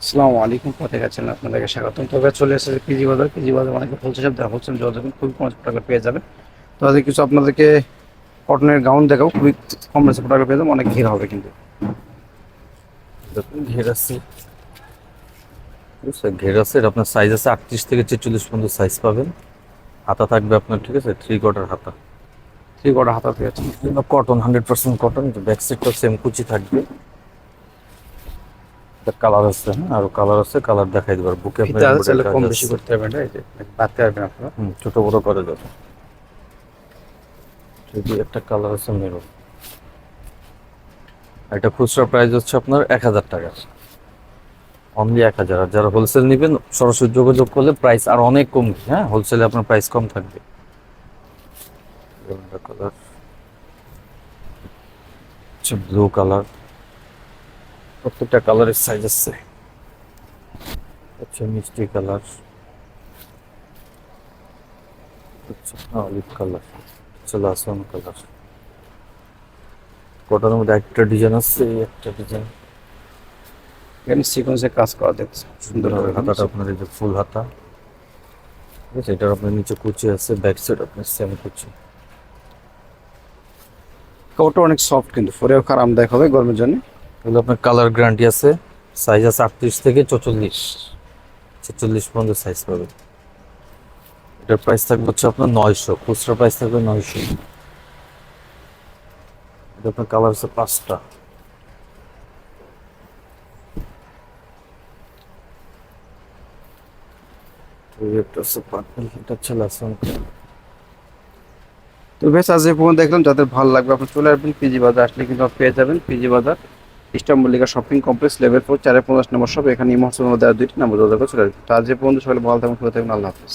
আসসালামু আলাইকুম পথে গেছেন আপনাদেরকে স্বাগতম। তবে চলে এসেছে পিজি বাজার পিজি বাজার অনেক হোলসেল শপ দেওয়া হোলসেল যোগাযোগ খুবই কম টাকা পেয়ে যাবেন। তো আজকে কিছু আপনাদেরকে কটনের গাউন দেখাবো, খুবই কম রেসে টাকা পেয়ে যাবেন, অনেক ভিড় হবে কিন্তু। ঘের আছে। ঘের আছে। আপনার সাইজ আছে আটত্রিশ থেকে ছেচল্লিশ পর্যন্ত সাইজ পাবেন। হাতা থাকবে আপনার, ঠিক আছে থ্রি কোয়ার্টার হাতা। থ্রি কটা হাতা পেয়ে যাচ্ছেন। Cotton hundred percent cotton back সাইডটাও সেম কুচি থাকবে। কালার আছে হ্যাঁ? আরও কালার আছে কালার দেখাই দেবার বুকে কম বেশি। করতে এই যে বাড়তে পারবেন আপনারা। ছোট বড় করে যাবে যদি একটা কালার আছে মেরুন। এটা খুচরা প্রাইস হচ্ছে আপনার এক হাজার টাকা। অনলি এক হাজার। আর যারা হোলসেল নেবেন সরাসরি যোগাযোগ করলে প্রাইস আর অনেক কম হ্যাঁ? হোলসেলে আপনার প্রাইস কম থাকবে। কালার ব্লু কালার প্রত্যেকটা কালারের সাইজ আছে। আচ্ছা মিষ্টি কালার। আচ্ছা অলিভ কালার আচ্ছা লাসন কালার কটনের মধ্যে একটা ডিজাইন আছে একটা ডিজাইন এখানে সিকোয়েন্সে কাজ করা দেখছে। সুন্দর হবে হাতাটা আপনার এই যে ফুল হাতা। ঠিক আছে এটার আপনার নিচে কুচি আছে ব্যাক সাইড আপনার সেম কুচি। কাপড়টা অনেক সফট কিন্তু পরেও খারাপ আরামদায়ক হবে গরমের জন্য। এগুলো আপনার কালার গ্যারান্টি আছে সাইজ আছে আটত্রিশ থেকে চৌচল্লিশ। ছেচল্লিশ পর্যন্ত সাইজ পাবে এটার প্রাইস থাকবে হচ্ছে আপনার নয়শো, খুচরা প্রাইস থাকবে নয়শো। এটা আপনার কালার আছে পাঁচটা। তো বেশ, আজ এই পর্যন্ত দেখলাম। যাদের ভালো লাগবে আপনি চলে আসবেন। পিজি বাজার আসলে কিন্তু পেয়ে যাবেন। পিজি বাজার Easter shopping complex level four, চারে পঞ্চাশ নম্বর সব এখানে এই মহসের মধ্যে দুইটি নাম্বার যোগাযোগ করে চলে আসবেন তো আজ পর্যন্ত সকালে ভালো থাকুন, সুস্থ থাকুন, আল্লাহ হাফিজ।